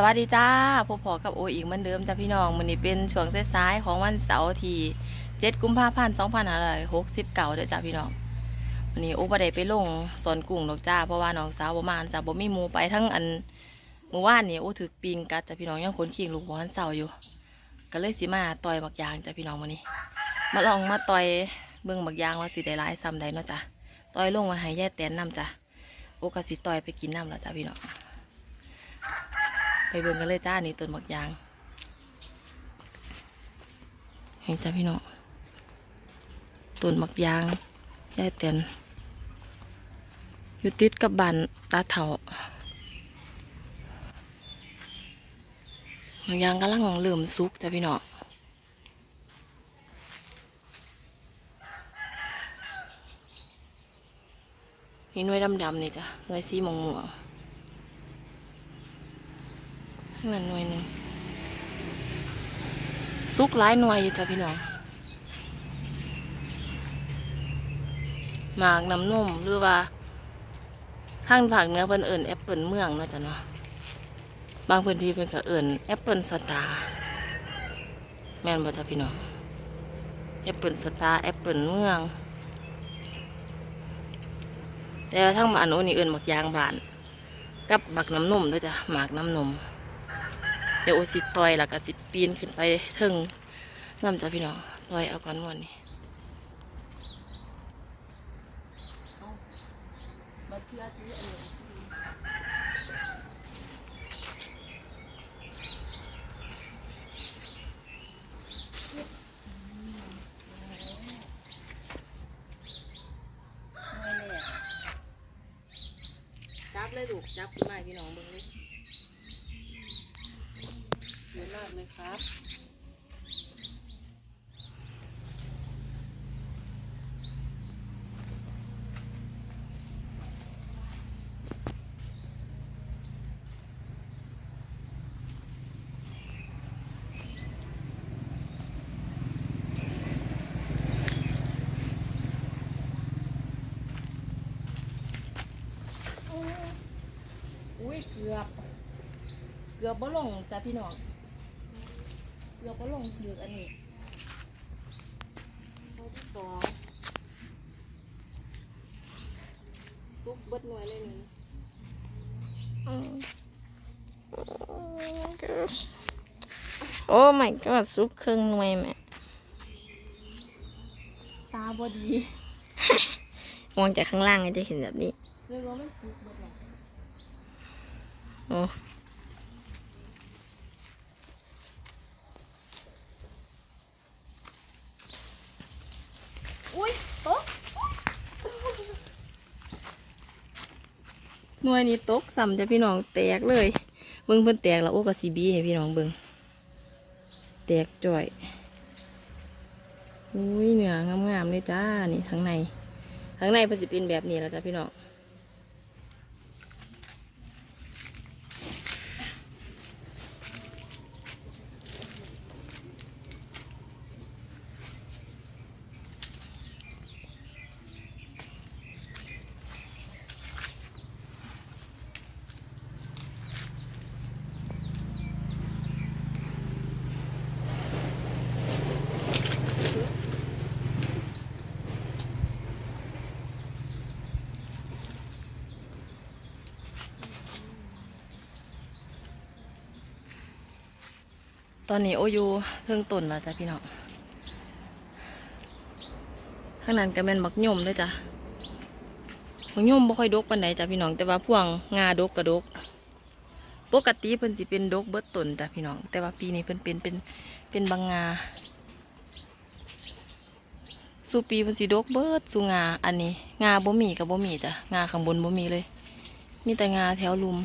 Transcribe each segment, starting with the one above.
สวัสดีจ้าพบพอกับโออีกเหมือนเดิมจ้าพี่น้องมื้อนี้เป็นช่วงสายๆของวันเสาร์ที่7กุมภาพันธ์2569เด้อจ้าพี่น้องวันนี้โอบ่ได้ไปลงสอนกุ้งดอกจ้าเพราะว่าน้องสาวบ่มาจ้าบ่มีมูไปทั้งอันเมื่อวานนี่โอถึกปิงกัดจ้าพี่น้องยังขนขิงลูกบ่ทันเซาอยู่ ก็เลยสิมาต่อยบักยางจ้าพี่น้องมื้อนี้ มาลองมาต่อยเบิ่งบักยางว่าสิได้หลายซ้ำใดเนาะจ้าต่อยลงมาให้ยายแตนนํจ้าโอก็สิต่อยไปกินน้ำแล้วจ้าพี่น้อง ไปเบิ่งกันเลยจ้านี่ต้นบักยางเห็นจ้าพี่น้องต้นบักยางยายเตียนอยู่ติดกับบ้านตาเถาบักยางกำลังเริ่มสุกจ้าพี่น้องมีหน่วยดำๆนี่จ้ะหน่วยสีม่วงๆทั้ง นั้นหน่วยหนึ่งซุกหลายหน่วยอยู่จ้ะพี่น้องหมากน้ำนมหรือว่าข้างภาคเนื้อเพิ่นเอิ่นแอปเปิลเมืองเนาะจ้ะเนาะบางพื้นที่เพิ่นก็เอิ่นแอปเปิลสตาร์แม่นบ่จ้ะพี่น้องแอปเปิลสตาร์แอปเปิลเมือง แต่ว่าทั้งบ้านโน้นนี่เอิ่นหมักยางบาน กับบักน้ำนมด้วยจ้ะหมากน้ำนม ดี๋ยวโอสิต่อยแล้วก็สิปีนขึ้นไปถึงน้ำจ้ะพี่น้องต่อยเอาก่อนหมดนี่จับเลยลูกจับขึ้นมาพี่น้องเบิ่งเลย เลยครับ อุ้ยเกือบ เกือบบ่ลงจ้ะพี่น้อง เกือบบ่ลงเดือกอันนี้ตัวที่สองซุกเบิดหน่วยเลยนี่โอ้ my god ซุปครึ่งหน่วยแม่ตาบอดีมองจากข้างล่างก็จะเห็นแบบนี้เลยว่ามันซุกเบิดหรอกโอ้ อุ้ยโต๊ะ หน่วยนี้ตกสั่มจะพี่น้องแตกเลยเบิ้งเพิ่นแตกแล้วโอ้กับซีบีให้พี่น้องเบิ้งแตกจ่อยอุ้ยเหนืองามๆเลยจ้านี่ข้างในข้างในเพิ่นสิเป็นแบบนี้แล้วจ้ะพี่น้อง ตอนนี้โอยูเทิงต้นแล้วจ้ะพี่น้องข้างนั้นก็แม่นบักยมด้วยจ้ะบักยมบ่ค่อยดกปานใดจ้ะพี่น้อง แต่ว่าพวงงาดกกระดก ปกติเพิ่นสิเป็นดกเบิดต้นจ้ะพี่น้อง แต่ว่าปีนี้เพิ่นเป็นเป็นเป็นบางงาสู่ปีเพิ่นสิดกเบิดสู่งา อันนี้ งาบ่มีกับบ่มีจ้ะ งาข้างบนบ่มีเลย มีแต่งาแถวลุม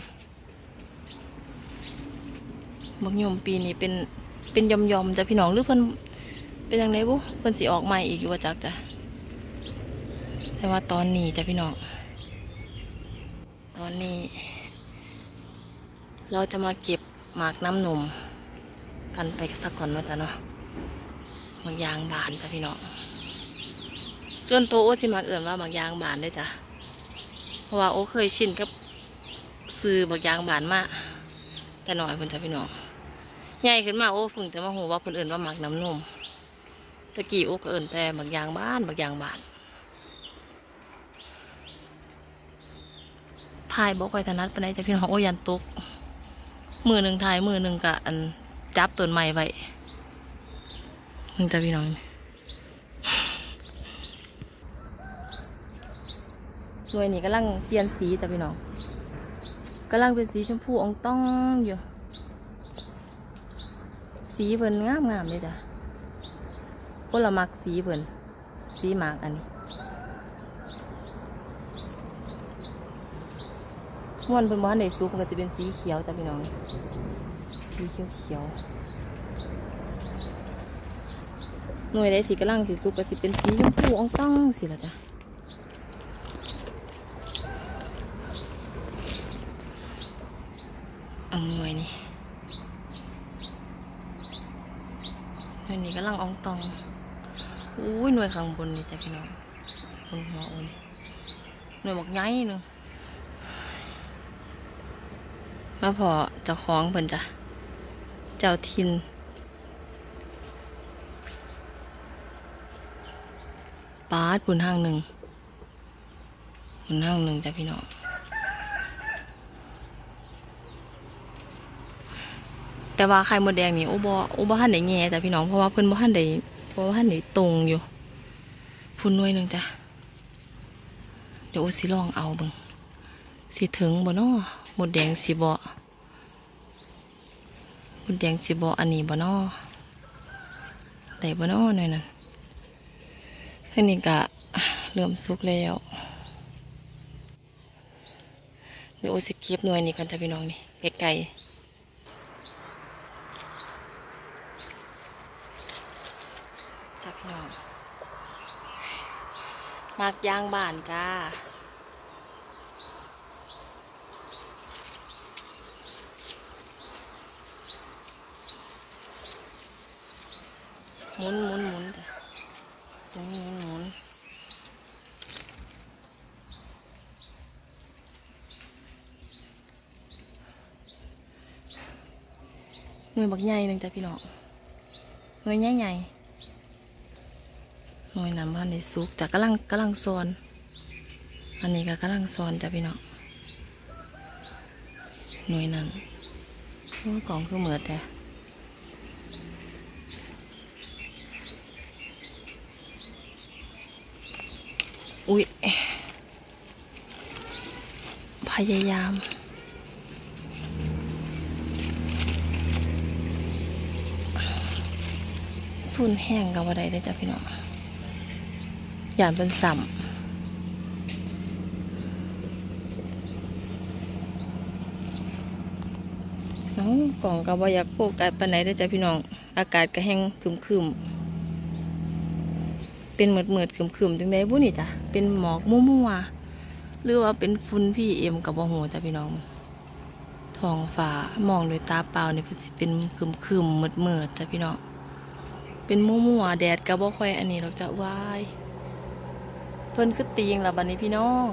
บักยมปีนี้เป็นเป็นยอมยอมจ้ะพี่น้องหรือเพิ่นเป็นยังไงบุเพิ่นสิออกใหม่อีกอยู่ว่าจักจ้ะแต่ว่าตอนนี้จ้ะพี่น้องตอนนี้ เราจะมาเก็บหมากน้ำนมกันไปสักก่อนว่าจ้ะเนาะหมากยางบานจ้ะพี่น้องส่วนตัวโอ้สิมักเอื่นว่าหมากยางบานได้จ้ะเพราะว่าโอ้เคยชินกับซื้อหมากยางบานมาแต่น้อยเพิ่นจ้ะพี่น้อง ใหญ่ขึ้นมาโอ้เพิ่งจะมาหูว่าเพิ่นเอิ่นว่าหมักน้ำนมตะกี้โอ้ก็เอิ่นแต่บักยางบ้านบักยางบ้านทายบ่ค่อยถนัดปานใดจะพี่น้องโอ้ยันตุกมือหนึ่งทายมือหนึ่งกะอันจับต้นไม้ไว้มึงจะพี่น้องหน่วยนี้กำลังเปลี่ยนสีจ้ะพี่น้องกำลังเป็นสีชมพูอองต้องอยู่ สีเพิ่นงามงามเลยจ้ะคนละมักสีเพิ่นสีหมากอันนี้ม่วนเพิ่นบ่ทันได้สุกมันก็จะเป็นสีเขียวจ้ะพี่น้อง สีเขียวเขียวหน่วยใดสีกำลังสีสุกก็สิเป็นสีชมพูอ่องต้งสิละจ้ะอังหน่วยนี่ หน่วยนี้กำลังอองตองอุ้ยหน่วยข้างบนนี่จ้ะพี่น้องบนหัวอุ่นหน่วยบอกไงหนึงมาพอเจ้าของเพิ่นจ้ะ เจ้าทินปาดปุ่นห้างหนึ่งปุ่นห้างหนึ่งจ้ะพี่น้อง แต่ว่าไข่มดแดงนี่โอ้บโอ้บ่ทันได้แง่จ้ะพี่น้องเพราะว่าเพิ่นบ่ทันได้เพราะว่าทันได้ตรงอยู่พุ่นหน่วยหนึ่งจ้ะเดี๋ยวโอ้สิลองเอาบิ่งสิถึงบ่เนาะมดแดงสิบ่มดแดงสิบ่อันนี้บ่เนาะได้บ่เนาะหน่อยนั้นอันนี้ก็เริ่มสุกแล้วเดี๋ยวโอ้สิเก็บหน่วยนี้กันจ้ะพี่น้องนี่ไกลๆ จ้าพี่น้อง มากย่างบ้านจ้าหมุนหมุนหมุนจ้ะหมุนหมุนหมุนหน่วยบักใหญ่หนึ่งจ้ะพี่น้องหน่วยใหญ่ใหญ่ๆ หน่วยน้ำพันในซุกจากกำลังกำลังซอนอันนี้ก็กำลังซอนจ้ะพี่น้องหน่วยนั้นโอ้กล่องคือเหมือดแต่อุ๊ยพยายามสุนแห้งกับอะไรได้จ้ะพี่น้อง อย่างเป็นสัมน้องกล่องกับว่าอยากโฟกัสปานไหนได้จ้ะพี่น้อง อากาศก็แห้งคึมคึมๆเป็นเหมือดเหมือดคึมคึมๆจังไดบุ้นี่จ้ะ เป็นหมอกมั่วๆหรือว่าเป็นฝุ่นพี่เอ็มกับบ่หูจ้ะพี่น้องท้องฟ้ามองด้วยตาเปล่าเนี่ยเพิ่นเป็นคึมคึมๆมืดเหมืดจ้ะพี่น้อง เป็นมั่วๆแดดก็บ่ค่อยอันนี้หรอกจ้ะวาย เพิ่นคือตีงละบัดนี้พี่น้อง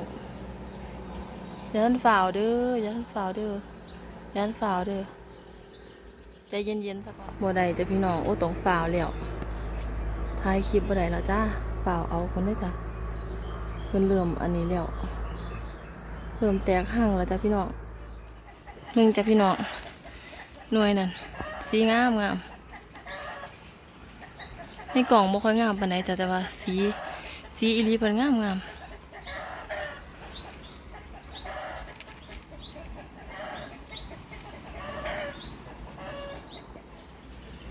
อย่าทันฝ่าวเด้ออย่าทันฝ่าวเด้ออย่าทันฝ่าวเด้อใจเย็นๆสักก่อนบ่ได้จะพี่น้องโอ้ต้องฝ่าวแล้วถ่ายคลิปบ่ได้แล้วจ้าฝ่าวเอาคนเด้จ้ะเพิ่นเริ่มอันนี้แล้วเริ่มแตกห่างแล้วจ้ะพี่น้องหนึ่งจ้ะพี่น้องหน่วยนั่นสีงามงามในกล่องบ่ค่อยงามปานใดจ้ะแต่ว่าสี สีอีลีเพิ่นงามงาม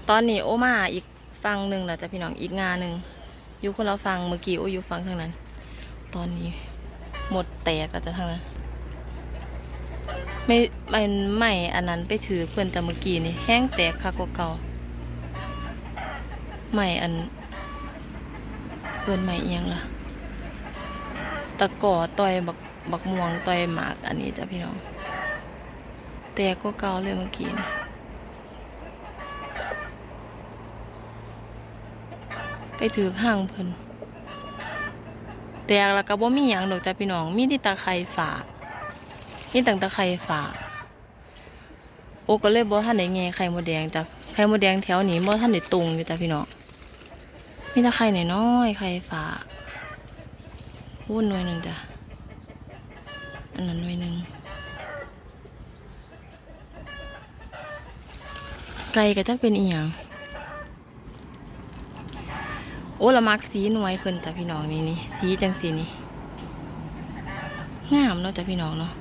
ตอนนี้โอมาอีกฟังหนึ่งแล้วจ้ะพี่น้องอีกงานหนึ่งอยู่คนละฟังเมื่อกี้โออยู่ฟังทางนั้น ตอนนี้หมดแตกแล้วจ้ะทางนั้นไม่ไม่ไม่อันนั้นไปถือเพื่อนแต่เมื่อกี้นี่แห้งแตกคักกว่าเก่าไม่อัน เกินใหม่เองล่ะ ตะก่อต่อยบักบักม่วงต่อยหมากอันนี้จ้ะพี่น้อง แต่ก็เก่าเลยเมื่อกี้นี่ไปถือข้างเพิ่นแตกแล้วก็บ่มีหยังดอกจ้ะพี่น้อง มีที่ตะไคร่ฝามีตั้งตะไคร่ฝาโอก็เลยบ่ทันได้แง่ไข่มดแดงจ้ะไข่มดแดงแถวนี้บ่ทันได้ตุงอยู่จ้ะพี่น้อง มีแต่ไข่หน้อยไข่ฝาวุ่นหน่วยหนึ่งจ้ะ อันนั้นหน่วยหนึ่งไก่ก็จักเป็นอีหยังโอ้ละมักสีหน่วยเพิ่นจ้ะพี่น้องนี่นี่สีจังสีนี่งามเนาะจ้ะพี่น้องเนาะ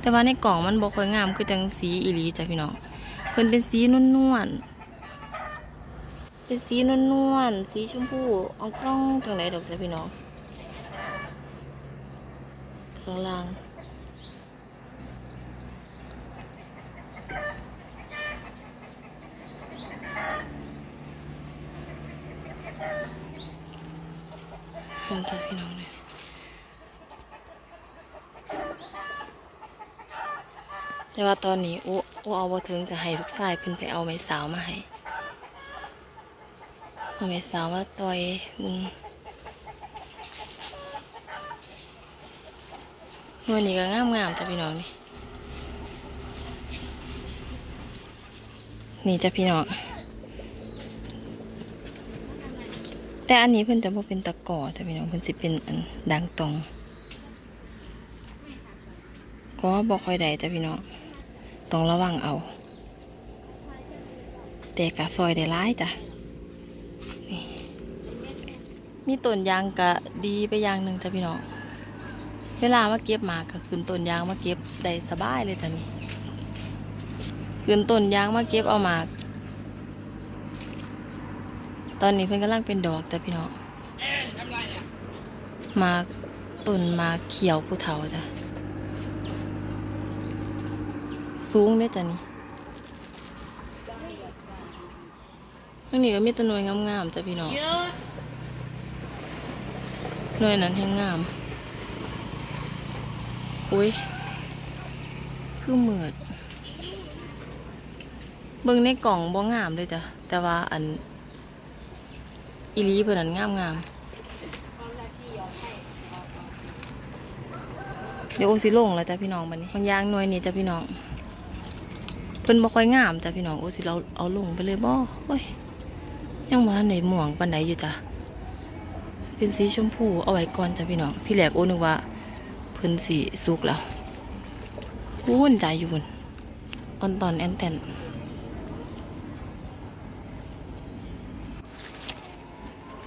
แต่ว่าในกล่องมันบ่ค่อยงามคือจังสีอีหลีจ้ะพี่น้องเพิ่นเป็นสีนวลๆ เป็นสีนวลๆ สีชมพูอ่องต้องจังไดดอกจ้ะพี่น้อง ข้างล่างเพิ่นจ้ะพี่น้องเลยแต่ว่าตอนนี้โอ้โอ้เอาบ่ถึงจะให้ลูกชายเพิ่นไปเอาไม้สาวมาให้ เอาไมสาวมาต่อยมึงวันนี้ก็งามงามๆจ้ะพี่น้องนี่ นี่จ้ะพี่น้อง แต่อันนี้เพิ่นจะบ่เป็นตะกอจ้ะพี่น้องเพิ่นสิเป็นอันดังตรง ก็บ่ค่อยได้จ้ะพี่น้องต้องระวังเอา แต่กะซอยได้ร้ายจ้ะ มีต้นยางกะดีไปอย่างหนึ่งจ้ะพี่น้องเวลามาเก็บหมากก็ขึ้นต้นยางมาเก็บได้สบายเลยจ้ะนี่ขึ้นต้นยางมาเก็บเอาหมาก ตอนนี้เพิ่นกำลังเป็นดอกจ้ะพี่น้องหมากต้นหมากเขียวผู้เฒ่าจ้ะสูงเนี่ยจ้ะนี่ข้างนี้ก็มีตะนวยงามๆจ้ะพี่น้อง หน่วยนั้นแห้งงาม อุ้ย คือเหมือด เบิ่งในกล่องบ่งามเลยจ้ะ แต่ว่าอัน อีลีเพิ่นนั้นงามงามเดี๋ยวโอสิลงแล้วจ้ะพี่น้องบัดนี้บางยางหน่วยนี้จ้ะพี่น้อง เพิ่นบ่ค่อยงามจ้ะพี่น้องโอ้สิเราเอาลงไปเลยบ่โอ้ยยังบ่ทันได้ม่วงปานใดอยู่จ้ะ เป็นสีชมพูเอาไว้ก่อนจ้ะพี่น้องที่แรกโอ้นึกว่าเพิ่นสิสุกแล้ววุ่นใจอยู่พุ่นออนตอนแอนแตน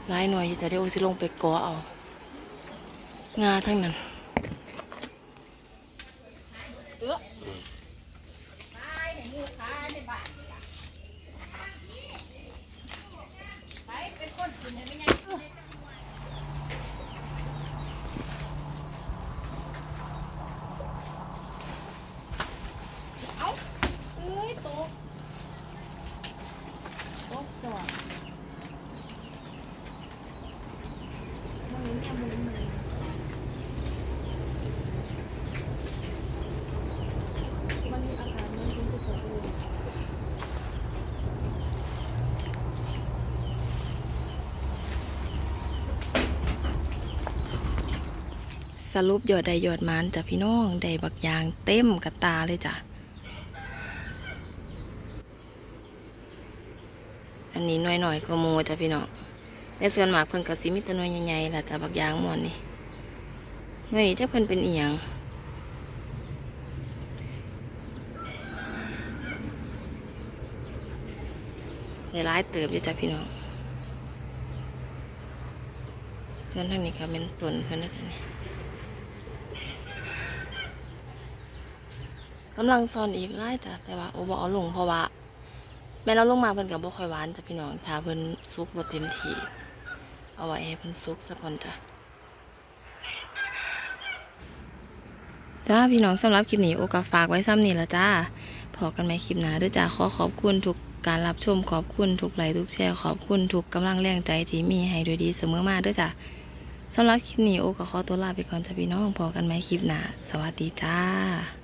หลายหน่วยอยจะเดี๋ยวโอ้สิลงไปกอเอา งาทั้งนั้น สรุปยอดได้ยอดมานจ้ะพี่น้องได้บักยางเต็มกระตาเลยจ้ะ อันนี้หน่อยๆก็โมจ้ะพี่น้องในส่วนมากเพิ่นก็สิมีแต่หน่วยใหญ่ๆล่ะจ้ะบักยางมอนนี่หน่วยนี้ถ้าเพิ่นเป็นอีหยังหลายเติบอยู่จ้ะพี่น้องส่วนทางนี้ก็เป็นต้นเพิ่นนะจ๊ะนี่ กำลังซอนอีกหลายจ้ะแต่ว่าโอ้บ่เอาลงเพราะว่า แม่เราลงมาเพิ่นก็บ่ค่อยหวานจ้ะพี่น้องถ้าเพิ่นสุกบ่เต็มที่เอาไว้ให้เพิ่นสุกซะก่อนจ้ะจ้าพี่น้องสำหรับคลิปนี้โอก็ฝากไว้ซ้ำนี่ละจ้าพอกันใหมคลิปหน้าด้อจ้าขอขอบคุณทุกการรับชมขอบคุณทุกไลค์ทุกแชร์ขอบคุณทุกกำลังแรงใจที่มีให้ด้วยดีเสมอมาด้อจ้าสำหรับคลิปนี้โอก็ขอตัวลาไปก่อนจ้ะพี่น้องพอกันใหมคลิปหน้าสวัสดีจ้า